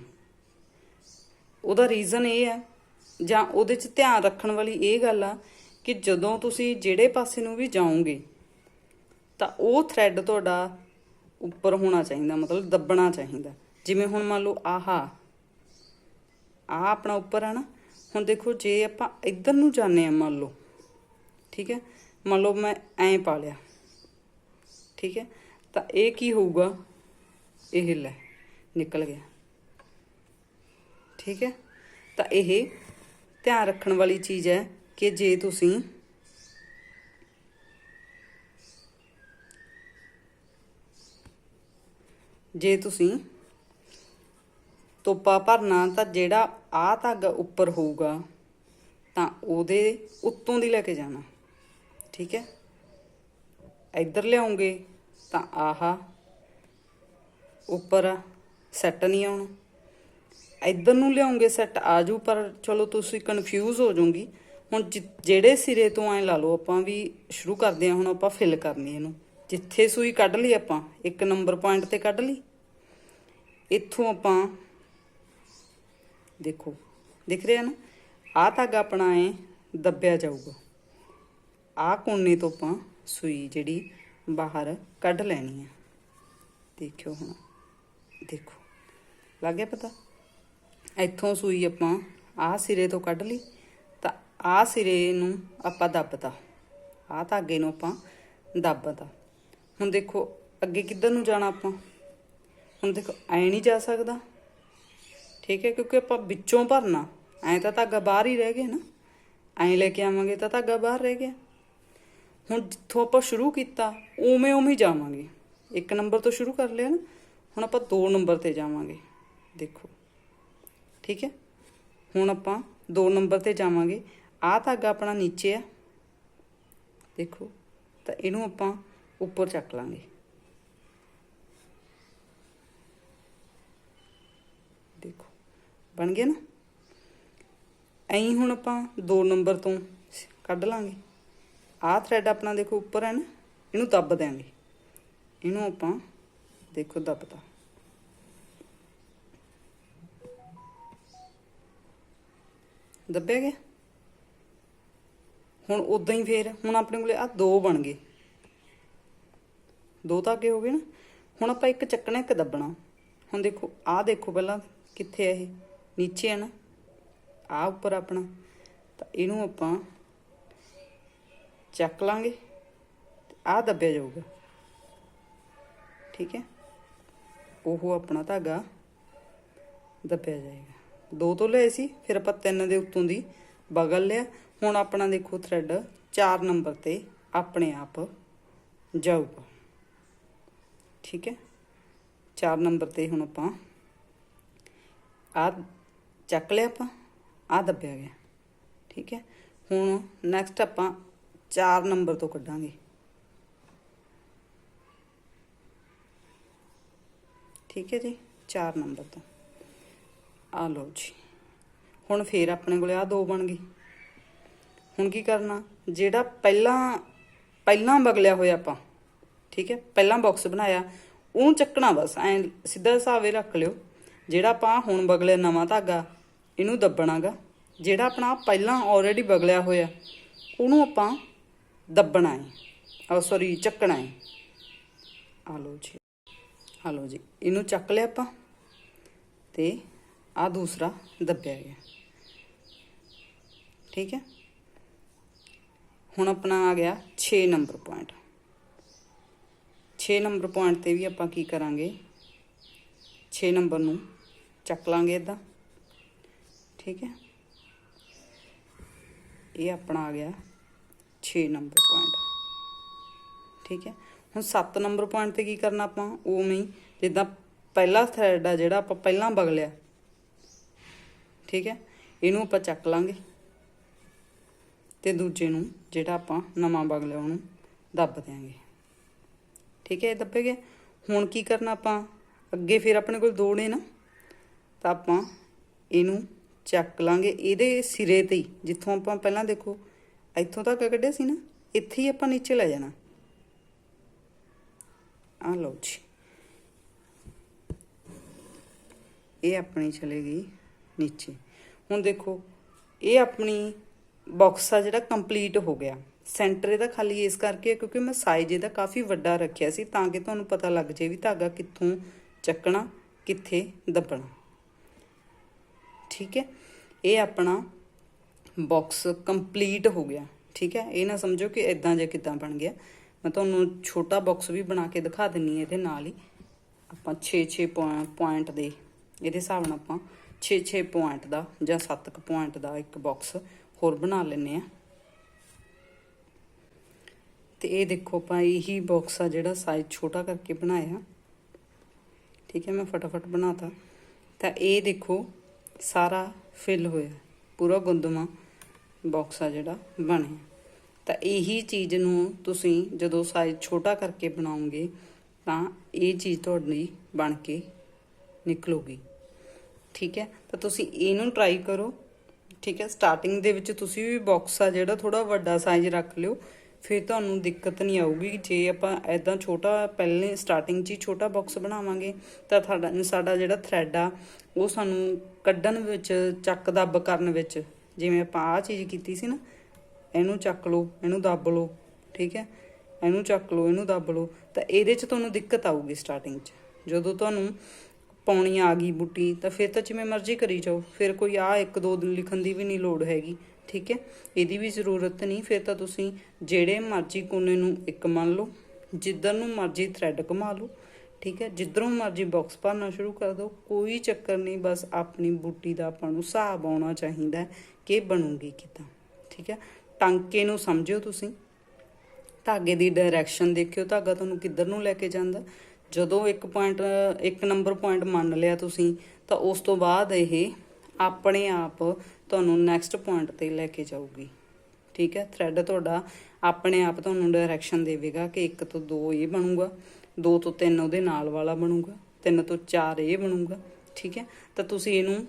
ਉਹਦਾ ਰੀਜ਼ਨ ਇਹ ਹੈ, ਜਾਂ ਉਹਦੇ 'ਚ ਧਿਆਨ ਰੱਖਣ ਵਾਲੀ ਇਹ ਗੱਲ ਆ ਕਿ ਜਦੋਂ ਤੁਸੀਂ ਜਿਹੜੇ ਪਾਸੇ ਨੂੰ ਵੀ ਜਾਓਗੇ, ਤਾਂ ਉਹ ਥ੍ਰੈਡ ਤੁਹਾਡਾ ਉੱਪਰ ਹੋਣਾ ਚਾਹੀਦਾ, ਮਤਲਬ ਦੱਬਣਾ ਚਾਹੀਦਾ। ਜਿਵੇਂ ਹੁਣ ਮੰਨ ਲਓ ਆਹਾ ਆ ਆਪਣਾ ਉੱਪਰ ਹੈ ਨਾ। ਹੁਣ ਦੇਖੋ, ਜੇ ਆਪਾਂ ਇੱਧਰ ਨੂੰ ਜਾਂਦੇ ਆ ਮੰਨ ਲਓ ਠੀਕ ਹੈ? ਮੰਨ ਲਓ ਮੈਂ ਐਂ ਪਾ ਲਿਆ। ਠੀਕ ਹੈ? ਤਾਂ ਇਹ ਕੀ ਹੋਊਗਾ? ਇਹ ਲੈ ਨਿਕਲ ਗਿਆ। ਠੀਕ ਹੈ? ਤਾਂ ਇਹ ਧਿਆਨ ਰੱਖਣ ਵਾਲੀ ਚੀਜ਼ ਹੈ ਕਿ ਜੇ ਤੁਸੀਂ ਜੇ ਤੁਸੀਂ ਤੋਪਾ ਭਰਨਾ, ਤਾਂ ਜਿਹੜਾ ਆ ਧਾਗਾ ਉੱਪਰ ਹੋਊਗਾ, ਤਾਂ ਉਹਦੇ ਉੱਤੋਂ ਦੀ ਲੈ ਕੇ ਜਾਣਾ। ਠੀਕ ਹੈ? ਇੱਧਰ ਲਿਆਉਂਗੇ ਤਾਂ ਆਹਾ। ਉੱਪਰ ਸੈੱਟ ਨਹੀਂ ਆਉਣਾ। ਇੱਧਰ ਨੂੰ ਲਿਆਉਂਗੇ ਸੈੱਟ ਆ ਜੂ ਪਰ ਚਲੋ ਤੁਸੀਂ ਕਨਫਿਊਜ਼ ਹੋ ਜਾਓਗੀ ਹੁਣ ਜਿ- ਜਿਹੜੇ ਸਿਰੇ ਤੋਂ ਐ ਲਾ ਲਓ, ਆਪਾਂ ਵੀ ਸ਼ੁਰੂ ਕਰਦੇ ਹਾਂ, ਹੁਣ ਆਪਾਂ ਫਿਲ ਕਰਨੀ ਇਹਨੂੰ। ਜਿੱਥੇ ਸੂਈ ਕੱਢ ਲਈ ਆਪਾਂ, ਇੱਕ ਨੰਬਰ ਪੁਆਇੰਟ ਤੇ ਕੱਢ ਲਈ। ਇੱਥੋਂ ਆਪਾਂ, ਦੇਖੋ, ਦਿਖ ਰਿਹਾ ਨਾ? ਆਹ ਧਾਗਾ ਆਪਣਾ ਐ ਦੱਬਿਆ ਜਾਊਗਾ। ਆਹ ਕੋਨੇ ਤੋਂ ਆਪਾਂ ਸੂਈ ਜਿਹੜੀ ਬਾਹਰ ਕੱਢ ਲੈਣੀ ਆ। ਦੇਖਿਓ ਹੁਣ। ਦੇਖੋ। ਲੱਗ ਗਿਆ ਪਤਾ? ਇੱਥੋਂ ਸੂਈ ਆਪਾਂ ਆਹ ਸਿਰੇ ਤੋਂ ਕੱਢ ਲਈ। ਤਾਂ ਆਹ ਸਿਰੇ ਨੂੰ ਆਪਾਂ ਦੱਬਤਾ। ਆਹ ਧਾਗੇ ਨੂੰ ਆਪਾਂ ਦੱਬਤਾ। ਹੁਣ ਦੇਖੋ, ਅੱਗੇ ਕਿੱਧਰ ਨੂੰ ਜਾਣਾ ਆਪਾਂ? ਹੁਣ ਦੇਖੋ, ਐ ਨਹੀਂ ਜਾ ਸਕਦਾ। ਠੀਕ ਹੈ, ਕਿਉਂਕਿ ਆਪਾਂ ਵਿੱਚੋਂ ਭਰਨਾ। ਐ ਤਾਂ ਧਾਗਾ ਬਾਹਰ ਹੀ ਰਹਿ ਗਿਆ ਨਾ। ਐ ਲੈ ਕੇ ਆਵਾਂਗੇ ਤਾਂ ਧਾਗਾ ਬਾਹਰ ਰਹਿ ਗਿਆ। ਹੁਣ ਜਿੱਥੋਂ ਆਪਾਂ ਸ਼ੁਰੂ ਕੀਤਾ, ਉਵੇਂ ਉਵੇਂ ਹੀ ਜਾਵਾਂਗੇ। ਇੱਕ ਨੰਬਰ ਤੋਂ ਸ਼ੁਰੂ ਕਰ ਲਿਆ ਨਾ, ਹੁਣ ਆਪਾਂ ਦੋ ਨੰਬਰ ਤੇ ਜਾਵਾਂਗੇ। ਦੇਖੋ, ਠੀਕ ਹੈ? ਹੁਣ ਆਪਾਂ ਦੋ ਨੰਬਰ ਤੇ ਜਾਵਾਂਗੇ। ਆਹ ਧਾਗਾ ਆਪਣਾ ਨੀਚੇ ਆ। ਦੇਖੋ, ਤਾਂ ਇਹਨੂੰ ਆਪਾਂ ਉੱਪਰ ਚੱਕ ਲਾਂਗੇ। ਦੇਖੋ, ਬਣ ਗਿਆ ਨਾ? ਐਂ ਹੁਣ ਆਪਾਂ ਦੋ ਨੰਬਰ ਤੋਂ ਕੱਢ ਲਾਂਗੇ। ਆਹ ਥ੍ਰੈਡ ਆਪਣਾ ਦੇਖੋ ਉੱਪਰ ਹੈ ਨਾ, ਇਹਨੂੰ ਦੱਬ ਦਿਆਂਗੇ। ਇਹਨੂੰ ਆਪਾਂ ਦੇਖੋ ਦੱਬਤਾ। ਦੱਬਿਆ ਗਿਆ? ਹੁਣ ਉਦਾਂ ਹੀ ਫੇਰ, ਹੁਣ ਆਪਣੇ ਕੋਲੇ ਆ ਦੋ ਬਣ ਗਏ। ਦੋ ਤਾਂ ਅੱਗੇ ਹੋ ਗਏ ਨਾ। ਹੁਣ ਆਪਾਂ ਇੱਕ ਚੱਕਣਾ, ਇੱਕ ਦੱਬਣਾ। ਹੁਣ ਦੇਖੋ, ਆਹ ਦੇਖੋ ਪਹਿਲਾਂ ਕਿੱਥੇ ਹੈ ਇਹ? ਨੀਚੇ ਹੈ ਨਾ। ਆ ਉੱਪਰ ਆਪਣਾ। ਤਾਂ ਇਹਨੂੰ ਆਪਾਂ ਚੱਕ ਲਾਂਗੇ। ਆ ਦੱਬਿਆ ਜਾਊਗਾ। ਠੀਕ ਹੈ? ਉਹ ਆਪਣਾ ਧਾਗਾ ਦੱਬਿਆ ਜਾਏਗਾ। ਦੋ ਤੋਂ ਲਏ ਸੀ, ਫਿਰ ਆਪਾਂ ਤਿੰਨ ਦੇ ਉੱਤੋਂ ਦੀ ਬਗਲ ਲਿਆ। ਹੁਣ ਆਪਣਾ ਦੇਖੋ ਥ੍ਰੈਡ 4 ਨੰਬਰ ਤੇ ਆਪਣੇ ਆਪ ਜਾਊਗਾ। ਠੀਕ ਹੈ? 4 ਨੰਬਰ ਤੇ ਹੁਣ ਆਪਾਂ ਆ ਚੱਕ ਲਿਆ ਆਪਾਂ ਆ ਦੱਬਿਆ ਗਿਆ। ਠੀਕ ਹੈ? ਹੁਣ ਨੈਕਸਟ ਆਪਾਂ 4 ਨੰਬਰ ਤੋਂ ਕੱਢਾਂਗੇ। ਠੀਕ ਹੈ ਜੀ 4 ਨੰਬਰ ਤੋਂ। ਆ ਲਓ ਜੀ। ਹੁਣ ਫੇਰ ਆਪਣੇ ਕੋਲੇ ਆ ਦੋ ਬਣ ਗਈ ਹੁਣ ਕੀ ਕਰਨਾ, ਜਿਹੜਾ ਪਹਿਲਾਂ ਪਹਿਲਾਂ ਬਗਲਿਆ ਹੋਇਆ ਆਪਾਂ, ਠੀਕ ਹੈ, ਪਹਿਲਾਂ ਬਾਕਸ ਬਣਾਇਆ ਉਹਨੂੰ ਚੱਕਣਾ ਬਸ, ਐ ਸਿੱਧਾ ਹਿਸਾਬੇ ਰੱਖ ਲਿਓ। ਜਿਹੜਾ ਆਪਾਂ ਹੁਣ ਬਗਲਿਆ ਨਵਾਂ ਧਾਗਾ, ਇਹਨੂੰ ਦੱਬਣਾਗਾ। ਜਿਹੜਾ ਆਪਣਾ ਪਹਿਲਾਂ ਆਲਰੇਡੀ ਬਗਲਿਆ ਹੋਇਆ, ਉਹਨੂੰ ਆਪਾਂ ਦੱਬਣਾ ਹੈ। ਆ ਸੌਰੀ ਚੱਕਣਾ ਹੈ। ਆ ਲਓ ਜੀ। ਆ ਲਓ ਜੀ। ਇਹਨੂੰ ਚੱਕ ਲਿਆ ਆਪਾਂ ਤੇ ਆ ਦੂਸਰਾ ਦੱਬਿਆ ਗਿਆ। ਠੀਕ ਹੈ? ਹੁਣ ਆਪਣਾ ਆ ਗਿਆ 6 ਨੰਬਰ ਪੁਆਇੰਟ 6 ਨੰਬਰ ਪੁਆਇੰਟ ਤੇ ਵੀ ਆਪਾਂ ਕੀ ਕਰਾਂਗੇ? 6 ਨੰਬਰ ਨੂੰ ਚੱਕ ਲਾਂਗੇ ਇਦਾਂ ਠੀਕ ਹੈ? ਇਹ ਆਪਣਾ ਆ ਗਿਆ 6 ਨੰਬਰ ਪੁਆਇੰਟ ਠੀਕ ਹੈ? ਹੁਣ 7 ਨੰਬਰ ਪੁਆਇੰਟ ਤੇ ਕੀ ਕਰਨਾ ਆਪਾਂ? ਉਵੇਂ ਹੀ ਜਿੱਦਾਂ ਪਹਿਲਾ ਥਰੈਡ ਆ ਜਿਹੜਾ ਆਪਾਂ ਪਹਿਲਾਂ ਬਗਲਿਆ। ਠੀਕ ਹੈ? ਇਹਨੂੰ ਆਪਾਂ ਚੱਕ ਲਾਂਗੇ। ਤੇ ਦੂਜੇ ਨੂੰ ਜਿਹੜਾ ਆਪਾਂ ਨਵਾਂ ਬਗਲਿਆ, ਉਹਨੂੰ ਦੱਬ ਦਿਆਂਗੇ। ਠੀਕ ਹੈ? ਇਹ ਦੱਬੇ ਗਏ। ਹੁਣ ਕੀ ਕਰਨਾ ਆਪਾਂ? ਅੱਗੇ ਫਿਰ ਆਪਣੇ ਕੋਲ ਦੋ ਨੇ ਨਾ। ਤਾਂ ਆਪਾਂ ਇਹਨੂੰ ਚੱਕ ਲਾਂਗੇ। ਇਹਦੇ ਸਿਰੇ ਤੇ ਹੀ, ਜਿੱਥੋਂ ਆਪਾਂ ਪਹਿਲਾਂ ਦੇਖੋ ਇੱਥੋਂ ਤੱਕ ਕੱਢਿਆ ਸੀ ਨਾ, ਇੱਥੇ ਹੀ ਆਪਾਂ ਨੀਚੇ ਲੈ ਜਾਣਾ। ਆ ਲਓ ਜੀ। ਇਹ ਆਪਣੀ ਚਲੇ ਗਈ ਨੀਚੇ। ਹੁਣ ਦੇਖੋ, ਇਹ ਆਪਣੀ ਬਾਕਸ ਆ ਜਿਹੜਾ ਕੰਪਲੀਟ ਹੋ ਗਿਆ। ਸੈਂਟਰ ਇਹਦਾ ਖਾਲੀ ਇਸ ਕਰਕੇ ਕਿਉਂਕਿ ਮੈਂ ਸਾਈਜ਼ ਇਹਦਾ ਕਾਫੀ ਵੱਡਾ ਰੱਖਿਆ ਸੀ ਤਾਂ ਕਿ ਤੁਹਾਨੂੰ ਪਤਾ ਲੱਗ ਜੇ ਵੀ ਧਾਗਾ ਕਿੱਥੋਂ ਚੱਕਣਾ, ਕਿੱਥੇ ਦੱਬਣਾ। ਠੀਕ ਹੈ? ਇਹ ਆਪਣਾ ਬਾਕਸ ਕੰਪਲੀਟ ਹੋ ਗਿਆ। ਠੀਕ ਹੈ? ਇਹ ਨਾ ਸਮਝੋ ਕਿ ਇਦਾਂ ਜਾਂ ਕਿਦਾਂ ਬਣ ਗਿਆ। ਮੈਂ ਤੁਹਾਨੂੰ ਛੋਟਾ ਬਾਕਸ ਵੀ ਬਣਾ ਕੇ ਦਿਖਾ ਦਿੰਨੀ ਹੈ ਇਹਦੇ ਨਾਲ ਹੀ। ਆਪਾਂ 6-6 ਪੁਆਇੰਟ ਦੇ ਇਹਦੇ ਹਿਸਾਬ ਨਾਲ ਆਪਾਂ 6-6 ਪੁਆਇੰਟ ਦਾ ਜਾਂ 7 ਪੁਆਇੰਟ ਦਾ ਇੱਕ ਬਾਕਸ ਹੋਰ ਬਣਾ ਲੈਨੇ ਆ ਤੇ ਇਹ ਦੇਖੋ ਆਪਾਂ ਇਹੀ ਬਾਕਸ ਆ ਜਿਹੜਾ ਸਾਈਜ਼ ਛੋਟਾ ਕਰਕੇ ਬਣਾਇਆ। ਠੀਕ ਹੈ? ਮੈਂ ਫਟਾਫਟ ਬਣਾਤਾ। ਤਾਂ ਇਹ ਦੇਖੋ ਸਾਰਾ ਫਿਲ ਹੋਇਆ। ਪੂਰਾ ਗੁੰਦਮਾ। ਬਾਕਸ ਆ ਜਿਹੜਾ ਬਣਿਆ ਤਾਂ ਇਹੀ ਚੀਜ਼ ਨੂੰ ਤੁਸੀਂ ਜਦੋਂ ਸਾਈਜ਼ ਛੋਟਾ ਕਰਕੇ ਬਣਾਉਂਗੇ ਤਾਂ ਇਹ ਚੀਜ਼ ਤੁਹਾਡੀ ਬਣ ਕੇ ਨਿਕਲੂਗੀ। ਠੀਕ ਹੈ? ਤਾਂ ਤੁਸੀਂ ਇਹਨੂੰ ਟਰਾਈ ਕਰੋ। ਠੀਕ ਹੈ? ਸਟਾਰਟਿੰਗ ਦੇ ਵਿੱਚ ਤੁਸੀਂ ਵੀ ਬਾਕਸ ਆ ਜਿਹੜਾ ਥੋੜਾ ਵੱਡਾ ਸਾਈਜ਼ ਰੱਖ ਲਿਓ। ਫਿਰ ਤੁਹਾਨੂੰ ਦਿੱਕਤ ਨਹੀਂ ਆਊਗੀ ਜੇ ਆਪਾਂ ਐਦਾਂ ਛੋਟਾ, ਪਹਿਲੇ ਸਟਾਰਟਿੰਗ 'ਚ ਹੀ ਛੋਟਾ ਬਾਕਸ ਬਣਾਵਾਂਗੇ, ਤਾਂ ਸਾਡਾ ਸਾਡਾ ਜਿਹੜਾ ਥ੍ਰੈਡ ਆ, ਉਹ ਸਾਨੂੰ ਕੱਢਣ ਵਿੱਚ, ਚੱਕ ਦੱਬ ਕਰਨ ਵਿੱਚ ਜਿਵੇਂ ਆਪਾਂ ਆਹ ਚੀਜ਼ ਕੀਤੀ ਸੀ ਨਾ, ਇਹਨੂੰ ਚੱਕ ਲਓ, ਇਹਨੂੰ ਦੱਬ ਲਓ, ਠੀਕ ਹੈ? ਇਹਨੂੰ ਚੱਕ ਲਓ, ਇਹਨੂੰ ਦੱਬ ਲਓ, ਤਾਂ ਇਹਦੇ 'ਚ ਤੁਹਾਨੂੰ ਦਿੱਕਤ ਆਊਗੀ ਸਟਾਰਟਿੰਗ 'ਚ। ਜਦੋਂ ਤੁਹਾਨੂੰ ਪਾਉਣੀ ਆ ਗਈ ਬੁੱਟੀ, ਤਾਂ ਫਿਰ ਤਾਂ ਜਿਵੇਂ ਮਰਜ਼ੀ ਕਰੀ ਜਾਓ, ਫਿਰ ਕੋਈ ਆ ਇੱਕ ਦੋ ਦਿਨ ਲਿਖਣ ਦੀ ਵੀ ਨਹੀਂ ਲੋੜ ਹੈਗੀ, ਠੀਕ ਹੈ? ਇਹਦੀ ਵੀ ਜ਼ਰੂਰਤ ਨਹੀਂ, ਫਿਰ ਤਾਂ ਤੁਸੀਂ ਜਿਹੜੇ ਮਰਜ਼ੀ ਕੋਨੇ ਨੂੰ ਇੱਕ ਮੰਨ ਲਓ, ਜਿੱਧਰ ਨੂੰ ਮਰਜ਼ੀ ਥ੍ਰੈਡ ਘੁਮਾ ਲਓ ਠੀਕ ਹੈ? ਜਿੱਧਰੋਂ ਮਰਜ਼ੀ ਬਾਕਸ ਭਰਨਾ ਸ਼ੁਰੂ ਕਰ ਦਿਓ, ਕੋਈ ਚੱਕਰ ਨਹੀਂ, ਬਸ ਆਪਣੀ ਬੂਟੀ ਦਾ ਆਪਾਂ ਨੂੰ ਹਿਸਾਬ ਆਉਣਾ ਚਾਹੀਦਾ ਕਿ ਬਣੂਗੀ ਕਿਦਾਂ, ਠੀਕ ਹੈ? ਟਾਂਕੇ ਨੂੰ ਸਮਝਿਓ ਤੁਸੀਂ। ਧਾਗੇ ਦੀ ਡਾਇਰੈਕਸ਼ਨ ਦੇਖਿਓ, ਧਾਗਾ ਤੁਹਾਨੂੰ ਕਿੱਧਰ ਨੂੰ ਲੈ ਕੇ ਜਾਂਦਾ? ਜਦੋਂ ਇੱਕ ਪੁਆਇੰਟ ਇੱਕ ਨੰਬਰ ਪੁਆਇੰਟ ਮੰਨ ਲਿਆ ਤੁਸੀਂ, ਤਾਂ ਉਸ ਤੋਂ ਬਾਅਦ ਇਹ ਆਪਣੇ ਆਪ ਤੁਹਾਨੂੰ ਨੈਕਸਟ ਪੁਆਇੰਟ ਤੇ ਲੈ ਕੇ ਜਾਊਗੀ। ਠੀਕ ਹੈ? ਥ੍ਰੈਡ ਤੁਹਾਡਾ ਆਪਣੇ ਆਪ ਤੁਹਾਨੂੰ ਡਾਇਰੈਕਸ਼ਨ ਦੇਵੇਗਾ ਕਿ 1 ਤੋਂ 2 ਇਹ ਬਣੂਗਾ। 2 ਤੋਂ 3 ਉਹਦੇ ਨਾਲ ਵਾਲਾ ਬਣੂਗਾ 3 ਤੋਂ 4 ਇਹ ਬਣੂਗਾ, ਠੀਕ ਹੈ? ਤਾਂ ਤੁਸੀਂ ਇਹਨੂੰ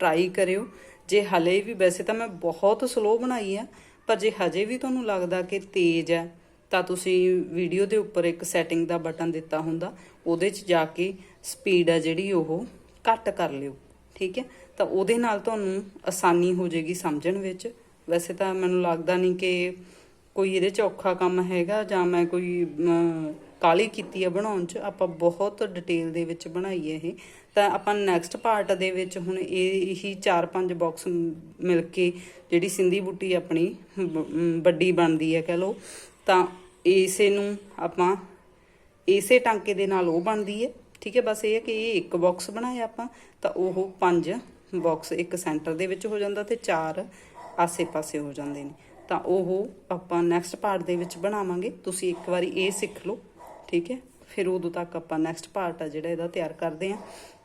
ਟਰਾਈ ਕਰਿਓ। ਜੇ ਹਲੇ ਵੀ, ਵੈਸੇ ਤਾਂ ਮੈਂ ਬਹੁਤ ਸਲੋ ਬਣਾਈ ਆ, ਪਰ ਜੇ ਹਜੇ ਵੀ ਤੁਹਾਨੂੰ ਲੱਗਦਾ ਕਿ ਤੇਜ਼ ਹੈ, ਤਾਂ ਤੁਸੀਂ ਵੀਡੀਓ ਦੇ ਉੱਪਰ ਇੱਕ ਸੈਟਿੰਗ ਦਾ ਬਟਨ ਦਿੱਤਾ ਹੁੰਦਾ, ਉਹਦੇ 'ਚ ਜਾ ਕੇ ਸਪੀਡ ਆ ਜਿਹੜੀ ਉਹ ਘੱਟ ਕਰ ਲਿਓ, ਠੀਕ ਹੈ? ਤਾਂ ਉਹਦੇ ਨਾਲ ਤੁਹਾਨੂੰ ਆਸਾਨੀ ਹੋ ਜਾਏਗੀ ਸਮਝਣ ਵਿੱਚ। ਵੈਸੇ ਤਾਂ ਮੈਨੂੰ ਲੱਗਦਾ ਨਹੀਂ ਕਿ ਕੋਈ ਇਹਦੇ 'ਚ ਔਖਾ ਕੰਮ ਹੈਗਾ ਜਾਂ ਮੈਂ ਕੋਈ ਅਮ, ਕਾਹਲੀ ਕੀਤੀ ਹੈ ਬਣਾਉਣ 'ਚ ਆਪਾਂ ਬਹੁਤ ਡਿਟੇਲ ਦੇ ਵਿੱਚ ਬਣਾਈ ਹੈ ਇਹ। ਤਾਂ ਆਪਾਂ ਨੈਕਸਟ ਪਾਰਟ ਦੇ ਵਿੱਚ ਹੁਣ ਇਹ ਇਹੀ 4-5 ਬਾਕਸ ਮਿਲ ਕੇ ਜਿਹੜੀ ਸਿੰਧੀ ਬੁੱਟੀ ਆਪਣੀ ਵੱਡੀ ਬਣਦੀ ਹੈ ਕਹ ਲਓ ਤਾਂ ਇਸੇ ਨੂੰ ਆਪਾਂ ਇਸੇ ਟਾਂਕੇ ਦੇ ਨਾਲ ਉਹ ਬਣਦੀ ਹੈ। ਠੀਕ ਹੈ ਬਸ ਇਹ ਹੈ ਕਿ ਇਹ ਇੱਕ ਬਾਕਸ ਬਣਾਇਆ ਆਪਾਂ ਤਾਂ ਉਹ ਪੰਜ ਬਾਕਸ ਇੱਕ ਸੈਂਟਰ ਦੇ ਵਿੱਚ ਹੋ ਜਾਂਦਾ ਤੇ ਚਾਰ ਆਸੇ-ਪਾਸੇ ਹੋ ਜਾਂਦੇ ਨੇ। ਤਾਂ ਉਹ ਆਪਾਂ ਨੈਕਸਟ ਪਾਰਟ ਦੇ ਵਿੱਚ ਬਣਾਵਾਂਗੇ। ਤੁਸੀਂ ਇੱਕ ਵਾਰੀ ਇਹ ਸਿੱਖ ਲਓ। ਠੀਕ ਹੈ? ਫਿਰ ਉਦੋਂ ਤੱਕ ਆਪਾਂ ਨੈਕਸਟ ਪਾਰਟ ਆ ਜਿਹੜਾ ਇਹਦਾ ਤਿਆਰ ਕਰਦੇ ਹਾਂ।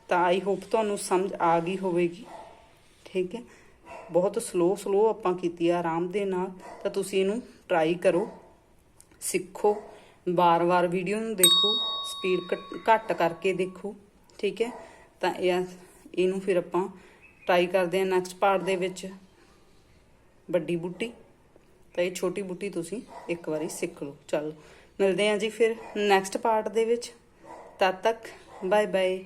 ਤਾਂ ਆਈ ਹੋਪ ਤੁਹਾਨੂੰ ਸਮਝ ਆ ਗਈ ਹੋਵੇਗੀ। ਠੀਕ ਹੈ? ਬਹੁਤ ਸਲੋ ਸਲੋ ਆਪਾਂ ਕੀਤੀ ਆ, ਆਰਾਮ ਦੇ ਨਾਲ। ਤਾਂ ਤੁਸੀਂ ਇਹਨੂੰ ਟਰਾਈ ਕਰੋ। ਸਿੱਖੋ। ਬਾਰ-ਬਾਰ ਵੀਡੀਓ ਨੂੰ ਦੇਖੋ। ਸਪੀਡ ਘੱਟ ਕਰਕੇ ਦੇਖੋ। ਠੀਕ ਹੈ? ਤਾਂ ਇਹ ਇਹਨੂੰ ਫਿਰ ਆਪਾਂ ਟਰਾਈ ਕਰਦੇ ਹਾਂ ਨੈਕਸਟ ਪਾਰਟ ਦੇ ਵਿੱਚ। ਵੱਡੀ ਬੂਟੀ। ਤਾਂ ਇਹ ਛੋਟੀ ਬੂਟੀ ਤੁਸੀਂ ਇੱਕ ਵਾਰੀ ਸਿੱਖ ਲਓ। ਚਲ। ਮਿਲਦੇ ਹਾਂ ਜੀ ਫਿਰ ਨੈਕਸਟ ਪਾਰਟ ਦੇ ਵਿੱਚ। ਤਦ ਤੱਕ ਬਾਏ ਬਾਏ